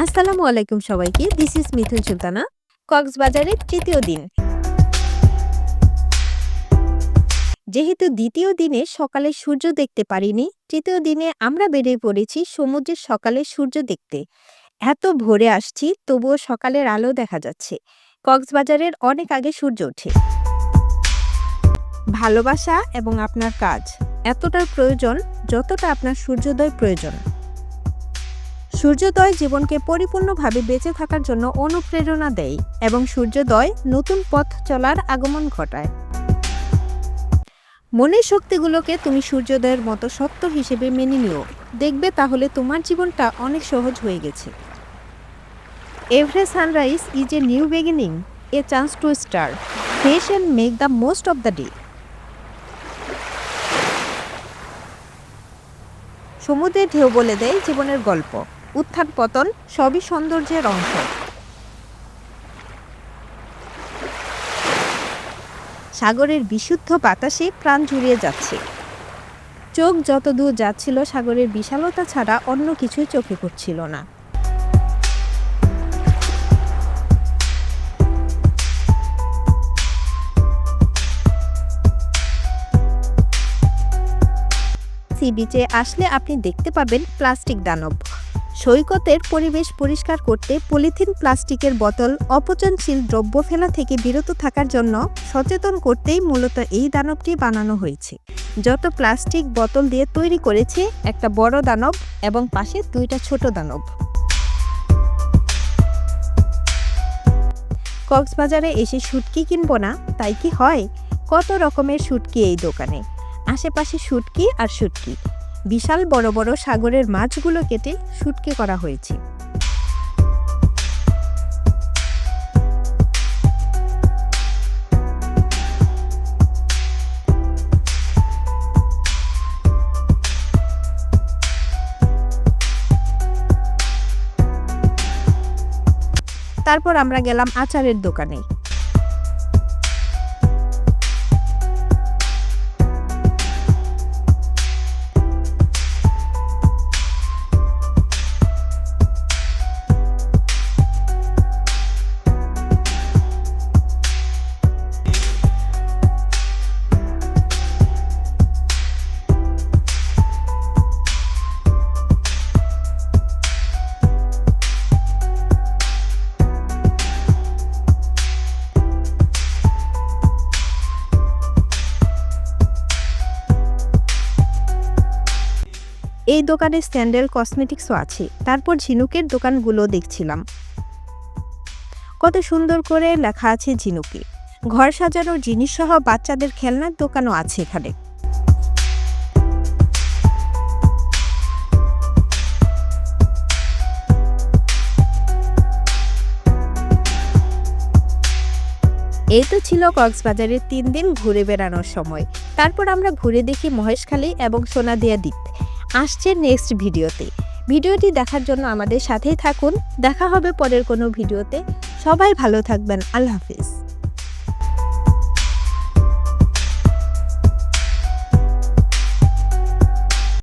আসসালামু আলাইকুম সবাইকে দিস ইজ মিথুন সুলতানা, কক্সবাজারের তৃতীয় দিন। যেহেতু দ্বিতীয় দিনে সকালে সূর্য দেখতে পারিনি, তৃতীয় দিনে আমরা বেরিয়ে পড়েছি সমুদ্রের সকালে সূর্য দেখতে। এত ভোরে আসছি, তবুও সকালের আলো দেখা যাচ্ছে। কক্সবাজারের অনেক আগে সূর্য ওঠে। ভালোবাসা এবং আপনার কাজ, এতটার প্রয়োজন যতটা আপনার সূর্যোদয় প্রয়োজন। সূর্যোদয় জীবনকে পরিপূর্ণভাবে বেঁচে থাকার জন্য অনুপ্রেরণা দেয় এবং সূর্যোদয় নতুন পথ চলার আগমন ঘটায়। মনের শক্তিগুলোকে তুমি সূর্যোদয়ের মতো সত্য হিসেবে মেনে নিও। দেখবে তাহলে তোমার জীবনটা অনেক সহজ হয়ে গেছে। Every sunrise is a new beginning, a chance to start. Fresh and make the most of the day. সমুদ্রের ঢেউ বলে দেয় জীবনের গল্প। উত্থান পতন সবই সৌন্দর্যের অংশ। সাগরের বিশুদ্ধ বাতাসে প্রাণ জুড়িয়ে যাচ্ছে। চোখ যত দূর যাচ্ছিল, সাগরের বিশালতা ছাড়া অন্য কিছুই চোখে পড়ছিল না। সি বিচে আসলে আপনি দেখতে পাবেন প্লাস্টিক দানব। সৈকতের পরিবেশ পরিষ্কার করতে পলিথিন, প্লাস্টিকের বোতল, অপচনশীল দ্রব্য ফেলা থেকে বিরত থাকার জন্য সচেতন করতেই মূলত এই দানবটি বানানো হয়েছে। যত প্লাস্টিক বোতল দিয়ে তৈরি করেছে, একটা বড় দানব এবং পাশে দুইটা ছোট দানব। কক্সবাজারে এসে শুটকি কিনবো না? তাই কি হয়? কত রকমের শুটকি এই দোকানে? আশেপাশে শুটকি আর শুটকি। বিশাল বড় বড় সাগরের মাছগুলো কেটে শুটকি করা হয়েছে। তারপর আমরা গেলাম আচারের দোকানে। এই দোকানে স্যান্ডেল, কসমেটিক্সও আছে। তারপর ঝিনুকের দোকানগুলো দেখছিলাম। কত সুন্দর করে লেখা আছে ঝিনুকে। ঘর সাজানোর জিনিস সহ বাচ্চাদের খেলনার দোকানও আছে এখানে। এই তো ছিল কক্সবাজারের তিন দিন ঘুরে বেড়ানোর সময়। তারপর আমরা ঘুরে দেখি মহেশখালী এবং সোনাদিয়া দ্বীপ। আসছে নেক্সট ভিডিওতে। ভিডিওটি দেখার জন্য আমাদের সাথেই থাকুন। দেখা হবে পরের কোনো ভিডিওতে। সবাই ভালো থাকবেন। আল্লাহ হাফিজ।